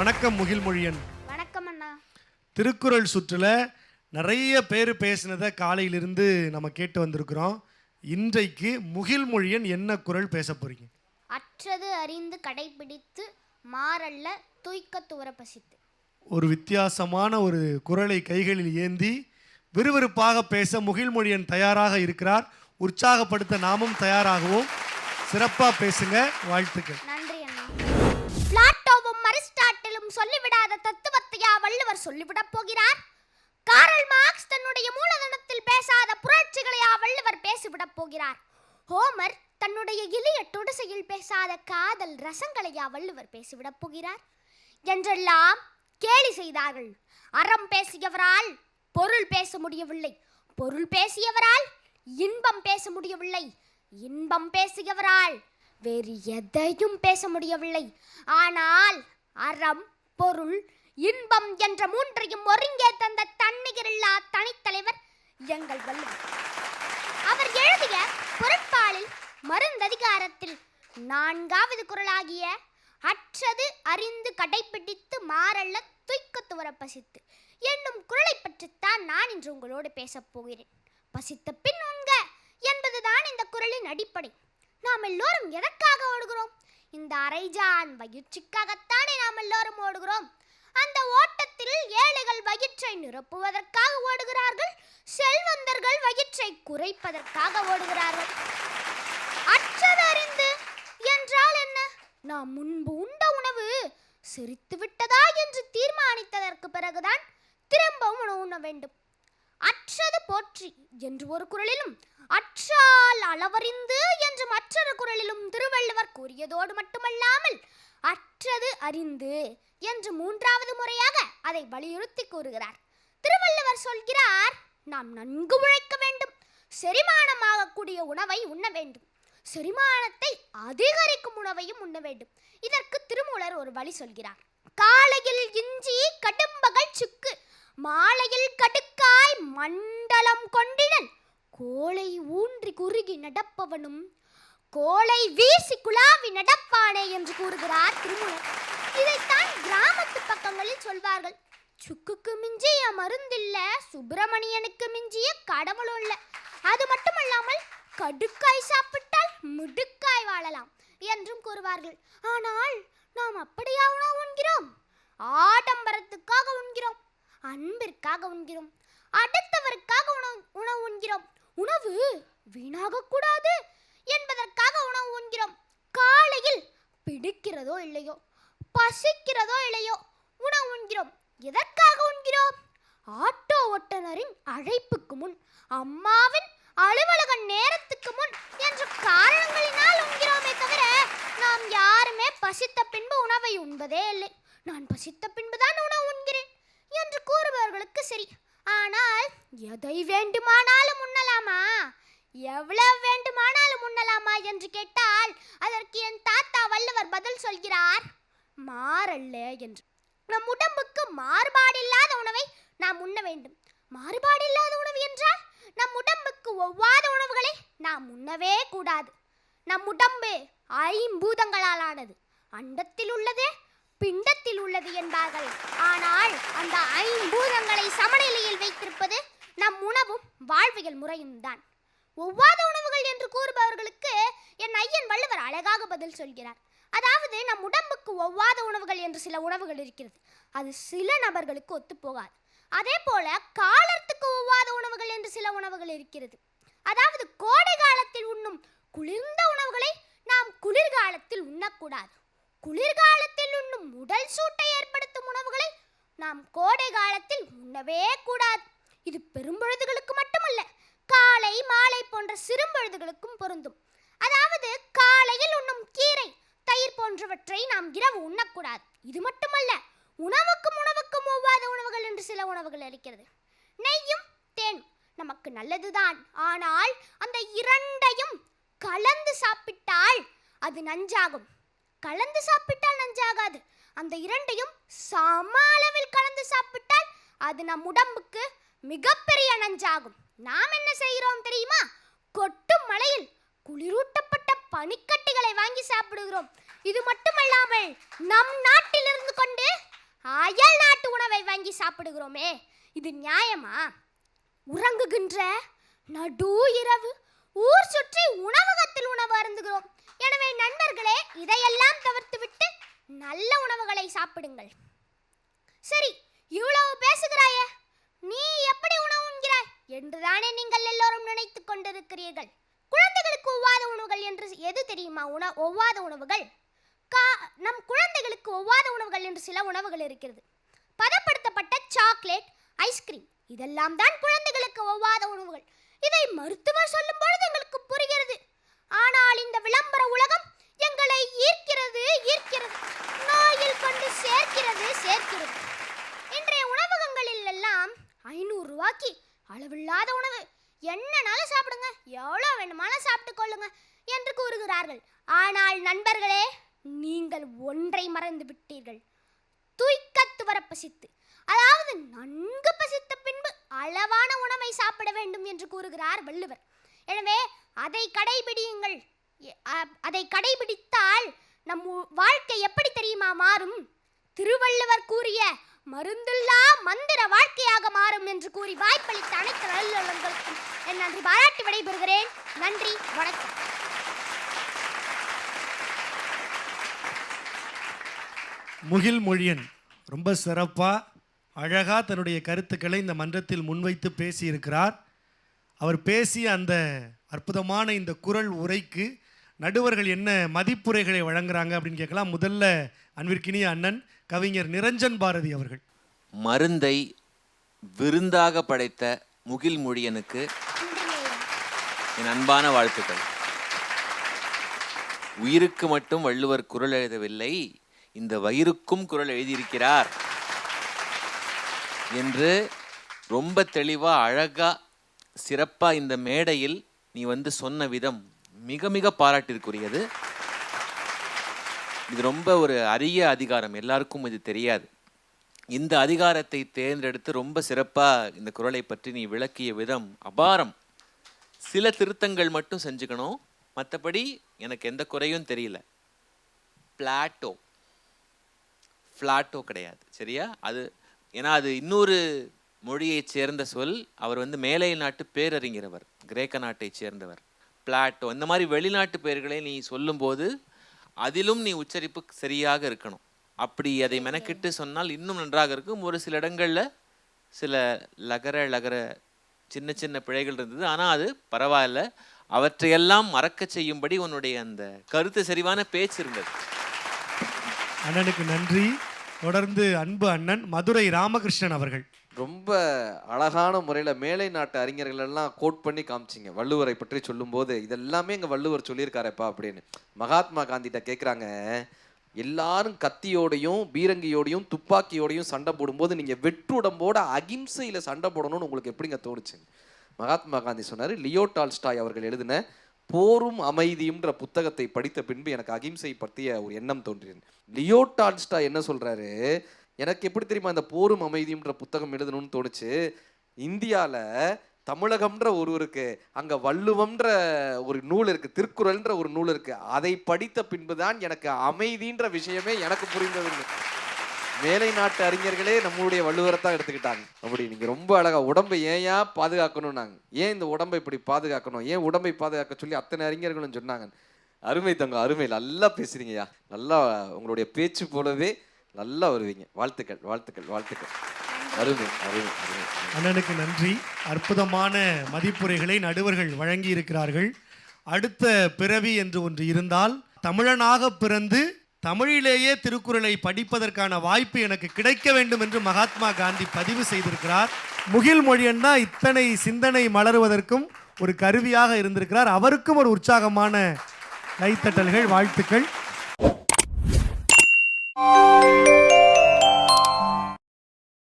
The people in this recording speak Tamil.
வணக்கம் முகில்மொழியன் வணக்கம் அண்ணா. திருக்குறள் சுற்றுல நிறைய பேர் பேசினதை காலையிலிருந்து நம்ம கேட்டு வந்திருக்கிறோம். இன்றைக்கு முகில்மொழியன் என்ன குறள் பேச போறீங்க? அற்றது அறிந்து கடைபிடித்து மாறல்ல தூய்க்க துவர பசித்து. ஒரு வித்தியாசமான ஒரு குறளை கைகளில் ஏந்தி விறுவிறுப்பாக பேச முகில்மொழியன் தயாராக இருக்கிறார். உற்சாகப்படுத்த நாமும் தயாராகவும். சிறப்பாக பேசுங்க. வாழ்த்துக்கள். சொல்லிவிடாத தத்துவத்தையா வள்ளுவர் சொல்லிவிடப் போகிறார்? காரல் மார்க்ஸ் தன்னுடைய மூலதனத்தில் பேசாத புரட்சிகளையா வள்ளுவர் பேசிவிடப் போகிறார்? ஹோமர் தன்னுடைய இளைய தொடுசையில் பேசாத காதல் ரசங்களையா வள்ளுவர் பேசிவிடப் போகிறார்? என்றெல்லாம் கேலி செய்தார்கள். அறம் பேசியவரால் பொருள் பேச முடியவில்லை. பொருள் பேசியவரால் இன்பம் பேச முடியவில்லை. இன்பம் பேசியவரால் வேறு எதையும் பேச முடியவில்லை. ஆனால் அறம் பொருள் இன்பம் என்ற மூன்றையும் ஒருங்கே தந்த தன்னிகரில்லா தனித்தலைவர் எங்கள் வள்ளுவர். அவர் எழுதிய பொருட்பாலில் மருந்ததிகாரத்தில் நான்காவது குரலாகிய அற்றது அறிந்து கடைப்பிடித்து மாறல்ல துய்க்க துவர பசித்து. என்னும் குரலை பற்றித்தான் நான் இன்று உங்களோடு பேசப் போகிறேன். பசித்த பின் உண்க என்பதுதான் இந்த குறளின் அடிப்படை. நாம் எல்லோரும் எதற்காக ஓடுகிறோம்? இந்த அரைஜான் வயிற்றுக்காகத்தானே நாம் ஓடுகிறோம். அந்த ஓட்டத்தில் ஏழைகள் வயிற்றை நிரப்புவதற்காக ஓடுகிறார்கள் செல்வந்தர்கள் வயிற்றை குறைப்பதற்காக ஓடுகிறார்கள். அற்றதறிந்து என்றால் என்ன? நாம் முன்பு உண்ட உணவு சிரித்து விட்டதா என்று தீர்மானித்ததற்கு பிறகுதான் திரும்பவும் உணவு உண்ண வேண்டும். அற்றது போற்றி என்று ஒரு குறளிலும் அற்றால் அளவறிந்து என்று மற்றொரு குறளிலும் திருவள்ளுவர் கூறியதோடு மட்டுமல்லாமல் அற்றது அறிந்து என்று மூன்றாவது முறையாக அதை வலியுறுத்தி கூறுகிறார். திருவள்ளுவர் சொல்கிறார் நாம் நன்கு உழைக்க வேண்டும் செரிமானமாகக்கூடிய உணவை உண்ண வேண்டும் செரிமானத்தை அதிகரிக்கும் உணவையும் உண்ண வேண்டும். இதற்கு திருமூலர் ஒரு வழி சொல்கிறார். காலையில் இஞ்சி கடும்பகல் சுக்கு மாலையில் கடுக்காய் மண்டலம் கொண்டிடல். கோலை ஊன்றி குறுகி நடப்பவனும் கோலை வீசி குழாவி நடப்பானே என்று கூறுகிறார் திருமூலர். இதைத்தான் கிராமத்து பக்கங்களில் சொல்வார்கள். சுக்குக்கு மிஞ்சிய மருந்தில்ல சுப்பிரமணியனுக்கு மிஞ்சிய கடவுளும் இல்ல. அது மட்டுமல்லாமல் கடுக்காய் சாப்பிட்டால் முடுக்காய் வாழலாம் என்றும் கூறுவார்கள். ஆனால் நாம் அப்படியா உணவு உண்கிறோம்? ஆடம்பரத்துக்காக உண்கிறோம். அன்பிற்காக உண்கிறோம். அடுத்தவருக்காக உணவு உணவு உண்கிறோம். உணவு வீணாகக்கூடாது என்பதற்காக உணவு உண்கிறோம். காலையில் பிடிக்கிறதோ இல்லையோ பசிக்கிறதோ இல்லையோ உணவு உண்கிறோம். எதற்காக உண்கிறோம்? ஆட்டோ ஓட்டுநரின் அழைப்புக்கு முன் அம்மாவின் அலுவலக நேரத்துக்கு முன் என்ற காரணங்களினால் உண்கிறோமே தவிர நாம் யாருமே பசித்த பின்பு உணவை உண்பதே இல்லை. நான் பசித்த பின்புதான் உணவு சரி. ஆனால் எதை வேண்டுமானாலும் உண்ணலாமா? எவ்வளவு வேண்டுமானாலும் உண்ணலாமா என்று கேட்டால் அதற்கு என் தாத்தா வல்லவர் பதில் சொல்கிறார் மாறல்ல என்று. நம் உடம்புக்கு மாறுபாடில்லாத உணவை நாம் உண்ண வேண்டும். மாறுபாடில்லாத உணவு என்றால் நம் உடம்புக்கு ஒவ்வாத உணவுகளை நாம் உண்ணவே கூடாது. நம் உடம்பு ஐம்பூதங்களால் ஆனது அண்டத்தில் உள்ளதே பிண்டத்தில் உள்ளது என்பார்கள். ஆனால் அந்த ஐம்பூதங்களை சமநிலையில் வைத்திருப்பது நம் உணவும் வாழ்வியல் முறையும் தான். ஒவ்வாத உணவுகள் என்று கூறுபவர்களுக்கு என் ஐயன் வள்ளுவர் அழகாக பதில் சொல்கிறார். அதாவது நம் உடம்புக்கு ஒவ்வாத உணவுகள் என்று சில உணவுகள் இருக்கிறது. அது சில நபர்களுக்கு ஒத்துப்போகாது. அதே போல காலத்துக்கு ஒவ்வாத உணவுகள் என்று சில உணவுகள் இருக்கிறது. அதாவது கோடை காலத்தில் உண்ணும் குளிர்ந்த உணவுகளை நாம் குளிர்காலத்தில் உண்ணக்கூடாது. குளிர்காலத்தில் உடல் சூட்டை ஏற்படுத்தும் உணவுகளை நாம் கோடை காலத்தில் உண்ணவே கூடாது. இது பெரும்பொழுதுகளுக்கு மட்டுமல்ல காலை மாலை போன்ற சிறும்பொழுதுகளுக்கும் பொருந்தும். அதாவது காலையில் உண்ணும் கீரை தயிர் போன்றவற்றை நாம் இரவு உண்ணக்கூடாது. இது மட்டுமல்ல உணவுக்கும் உணவுக்கும் ஒவ்வாத உணவுகள் என்று சில உணவுகள் இருக்கிறது நெய்யும் தேனும் நமக்கு நல்லதுதான். ஆனால் அந்த இரண்டையும் கலந்து சாப்பிட்டால் அது நஞ்சாகும். கலந்து சாப்பிட்டால் நஞ்சாகாது. அந்த இரண்டையும் சம அளவில் கலந்து சாப்பிட்டால் அது நம் உடம்புக்கு மிகப்பெரிய நஞ்சாகும். நாம் என்ன செய்கிறோம் தெரியுமா? கொட்டும் மழையில் குளிரூட்டப்பட்ட பனிக்கட்டிகளை வாங்கி சாப்பிடுகிறோம். இது மட்டுமல்லாமல் நம் நாட்டில் இருந்து கொண்டு அயல் நாட்டு உணவை வாங்கி சாப்பிடுகிறோமே. இது நியாயமா? உறங்குகின்ற நடு இரவு ஊர் சுற்றி உணவகத்தில் உணவு அருந்துகிறோம். எனவே நண்பர்களே இதையெல்லாம் தவிர்த்துவிட்டு நல்ல உணவுகளை சாப்பிடுங்கள். சரி இவ்வளவு பேசுகிறாயே நீ எப்படி உணவு உண்கிறாய் என்றுதானே நீங்கள் எல்லோரும் நினைத்துக் கொண்டிருக்கிறீர்கள். குழந்தைகளுக்கு ஒவ்வாத உணவுகள் என்று எது தெரியுமா? உண ஒவ்வாத உணவுகள். கா நம் குழந்தைகளுக்கு ஒவ்வாத உணவுகள் என்று சில உணவுகள் இருக்கிறது. பதப்படுத்தப்பட்ட சாக்லேட் ஐஸ்கிரீம் இதெல்லாம் தான் குழந்தைகளுக்கு ஒவ்வாத உணவுகள். இதை மருத்துவர் சொல்லும் பொழுது எங்களுக்கு புரிகிறது. ஆனால் இந்த விளம்பர உலகம் எங்களை ஈர்க்கிறது ஈர்க்கிறது. நோயில் கொண்டு சேர்க்கிறது சேர்க்கிறது. இன்றைய உணவகங்களில் எல்லாம் ஐநூறு ரூபாய்க்கு அளவில்லாத உணவு. என்னனாலும் சாப்பிடுங்க எவ்வளோ வேணுமானாலும் சாப்பிட்டு கொள்ளுங்க என்று கூறுகிறார்கள். ஆனால் நண்பர்களே நீங்கள் ஒன்றை மறந்து விட்டீர்கள். தூய்க்கத்து வர பசித்து அதாவது நன்கு பசித்த அளவான உணவை சாப்பிட வேண்டும் என்று கூறுகிறார் வள்ளுவர். எனவே அதை கடைபிடியுங்கள். அதை கடைபிடித்தால் நம் வாழ்க்கை எப்படி தெரியுமா மாறும்? திருவள்ளுவர் கூறிய மருந்துல்லா மந்திர வாழ்க்கையாக மாறும் என்று கூறி வாய்ப்பளித்த அனைத்து நல்லுள்ளங்களுக்கும் என் நன்றி. பாராட்டி விடைபெறுகிறேன். நன்றி. வணக்கம். முகில் மொழியன். ரொம்ப சிறப்பாக அழகாக தன்னுடைய கருத்துக்களை இந்த மன்றத்தில் முன்வைத்து பேசியிருக்கிறார். அவர் பேசிய அந்த அற்புதமான இந்த குரல் உரைக்கு நடுவர்கள் என்ன மதிப்புரைகளை வழங்குறாங்க அப்படின்னு கேட்கலாம். முதல்ல அன்பிற்கினிய அண்ணன் கவிஞர் நிரஞ்சன் பாரதி அவர்கள். மருந்தை விருந்தாக படைத்த முகில் மொழியனுக்கு என் அன்பான வாழ்த்துக்கள். உயிருக்கு மட்டும் வள்ளுவர் குரல் எழுதவில்லை இந்த வயிறுக்கும் குரல் எழுதியிருக்கிறார். என்று ரொம்ப தெளிவாக அழகாக சிறப்பாக இந்த மேடையில் நீ வந்து சொன்ன விதம் மிக மிக பாராட்டிற்குரியது. இது ரொம்ப ஒரு அரிய அதிகாரம் எல்லாருக்கும் இது தெரியாது. இந்த அதிகாரத்தை தேர்ந்தெடுத்து ரொம்ப சிறப்பாக இந்த குரலை பற்றி நீ விளக்கிய விதம் அபாரம். சில திருத்தங்கள் மட்டும் செஞ்சுக்கணும். மற்றபடி எனக்கு எந்த குறையும் தெரியல. பிளாட்டோ ஃப்ளாட்டோ கிடையாது. சரியா? அது ஏன்னா அது இன்னொரு மொழியைச் சேர்ந்த சொல். அவர் வந்து மேலை நாட்டு பேரறிஞரவர் கிரேக்க நாட்டைச் சேர்ந்தவர். பிளாட்டோ இந்த மாதிரி வெளிநாட்டு பெயர்களை நீ சொல்லும்போது அதிலும் நீ உச்சரிப்பு சரியாக இருக்கணும். அப்படி அதை மெனக்கிட்டு சொன்னால் இன்னும் நன்றாக இருக்கும். ஒரு சில இடங்களில் சில லகர லகர சின்ன சின்ன பிழைகள் இருந்தது. ஆனால் அது பரவாயில்ல. அவற்றையெல்லாம் மறக்கச் செய்யும்படி உன்னுடைய அந்த கருத்து செறிவான பேச்சு இருந்தது. அண்ணனுக்கு நன்றி. தொடர்ந்து அன்பு அண்ணன் மதுரை ராமகிருஷ்ணன் அவர்கள். ரொம்ப அழகான முறையில் மேலை நாட்டு அறிஞர்கள் எல்லாம் கோட் பண்ணி காமிச்சிங்க. வள்ளுவரை பற்றி சொல்லும்போது இதெல்லாமே எங்கள் வள்ளுவர் சொல்லியிருக்காரப்பா அப்படின்னு. மகாத்மா காந்திகிட்ட கேட்குறாங்க எல்லாரும் கத்தியோடையும் பீரங்கியோடையும் துப்பாக்கியோடையும் சண்டை போடும்போது நீங்கள் வெற்றுடம்போட அகிம்சையில் சண்டை போடணும்னு உங்களுக்கு எப்படிங்க தோணுச்சு மகாத்மா காந்தி சொன்னார் லியோ டால்ஸ்டாய் அவர்கள் எழுதின போரும் அமைதியும்ன்ற புத்தகத்தை படித்த பின்பு எனக்கு அகிம்சை பற்றிய ஒரு எண்ணம் தோன்றியது. லியோ டால்ஸ்டாய் என்ன சொல்கிறாரு எனக்கு எப்படி தெரியுமா அந்த போரும் அமைதியும்ன்ற புத்தகம் எழுதணும்னு தோணுச்சு? இந்தியாவில் தமிழகம்ன்ற ஒரு இருக்கு அங்க வள்ளுவம்ன்ற ஒரு நூல் இருக்குது திருக்குறள்ன்ற ஒரு நூல் இருக்குது அதை படித்த பின்புதான் எனக்கு அமைதின்ற விஷயமே எனக்கு புரிந்தது. மேலை நாட்டு அறிஞர்களே நம்மளுடைய வள்ளுவரத்தான் எடுத்துக்கிட்டாங்க. அப்படி நீங்க ரொம்ப அழகா உடம்பை ஏயா பாதுகாக்கணும் நாங்க. ஏன் இந்த உடம்பை இப்படி பாதுகாக்கணும்? ஏன் உடம்பை பாதுகாக்க சொல்லி அத்தனை அறிஞர்களும் சொன்னாங்க. அருமை தங்க அருமை. நல்லா பேசுறீங்கய்யா நல்லா உங்களுடைய பேச்சு போலவே நல்லா வருவீங்க. வாழ்த்துக்கள் வாழ்த்துக்கள் வாழ்த்துக்கள். அருமை அருமை அருமை. அருமை. அண்ணனுக்கு நன்றி. அற்புதமான மதிப்புரைகளை நடுவர்கள் வழங்கி இருக்கிறார்கள் அடுத்த பிறவி என்று ஒன்று இருந்தால் தமிழனாக பிறந்து தமிழிலேயே திருக்குறளை படிப்பதற்கான வாய்ப்பு எனக்கு கிடைக்க வேண்டும் என்று மகாத்மா காந்தி பதிவு செய்திருக்கிறார். முகில் மொழியன் தான் இத்தனை சிந்தனை மலருவதற்கும் ஒரு கருவியாக இருந்திருக்கிறார். அவருக்கும் ஒரு உற்சாகமான கைத்தட்டல்கள் வாழ்த்துக்கள்.